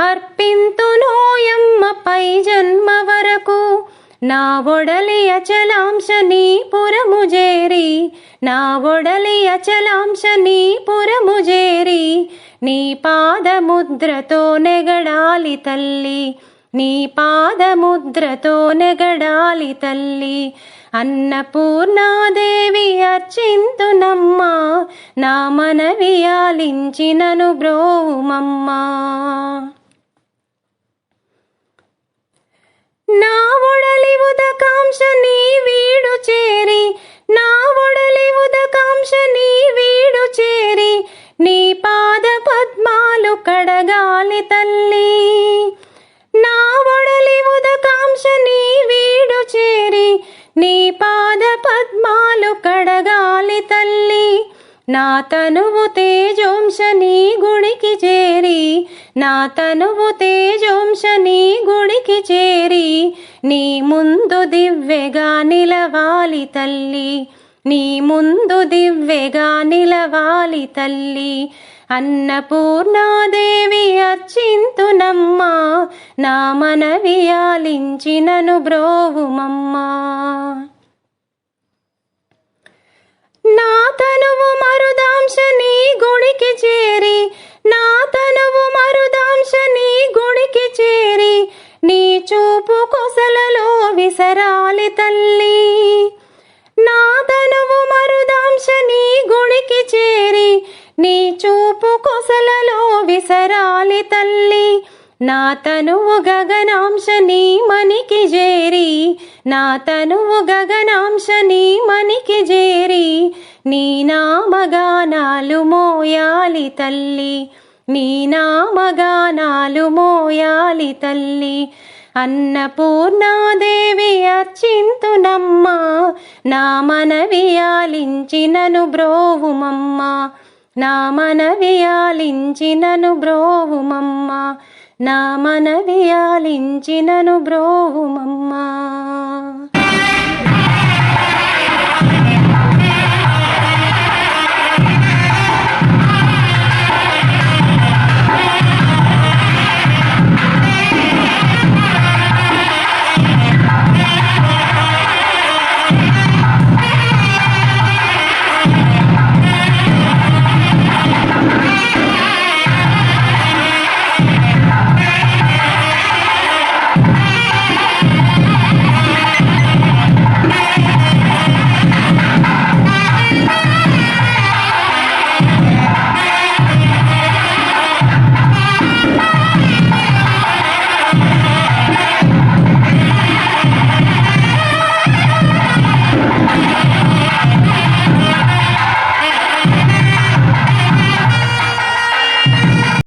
అర్పింతునోయమ్మ పై జన్మ వరకు. నా ఒడలి అచలాంశ నీ పురము జేరి. నా ఒడలి అచలాంశ నీ పురము జేరి. నీ పాదముద్రతో నెగడాలి తల్లి. నీ పాదముద్రతో నెగడాలి తల్లి. అన్నపూర్ణాదేవి అర్చింతునమ్మా. నా మనవి ఆలించినను బ్రోమమ్మా నా ఒడలి ఉదకాంశ నీ వీడు చేరి నా ఒడలి ఉదకాంశ నీ వీడు చేరి నీ పాద పద్మాలు కడగాలి తల్లి. నా ఒడలి ఉదకాంశ నీ వీడు చేరి నీ పాద పద్మాలు కడగాలి తల్లి. నా తనువు తేజోంశ నీ గుడికి చేరి నా తనువు తేజోంశ నీ గుడికి చేరి నీ ముందు దివ్యగా నిలవాలి తల్లి నీ ముందు దివ్యగా నిలవాలి తల్లి. అన్నపూర్ణాదేవి అర్చింతునమ్మా నా మనవి ఆలించినను బ్రోవుమమ్మా నా తనువు మరుదాంశ నీ గుడికి చేరి నా తనువు మరుదాంశ నీ గుడికి చేరి నీ చూపు కొసలలో విసరాలి తల్లి. నా తనువు మరుదాంశ నీ గుడికి చేరి నీ చూపు కొసలలో విసరాలి తల్లి. నా తనువు గగనాంశ నీ మనికి చేరి నా తనువు గగనాంశ నీ మనికి చేరి నీ నామగానాలు మోయాలి తల్లి నీ నామగానాలు మోయాలి తల్లి. అన్నపూర్ణాదేవి అర్చింతునమ్మా నా మనవి బ్రోవుమమ్మ బ్రోవుమమ్మా నా మనవి బ్రోవుమమ్మ బ్రోవుమమ్మా. నా మనవి ఆలించినను బ్రోవుమమ్మా.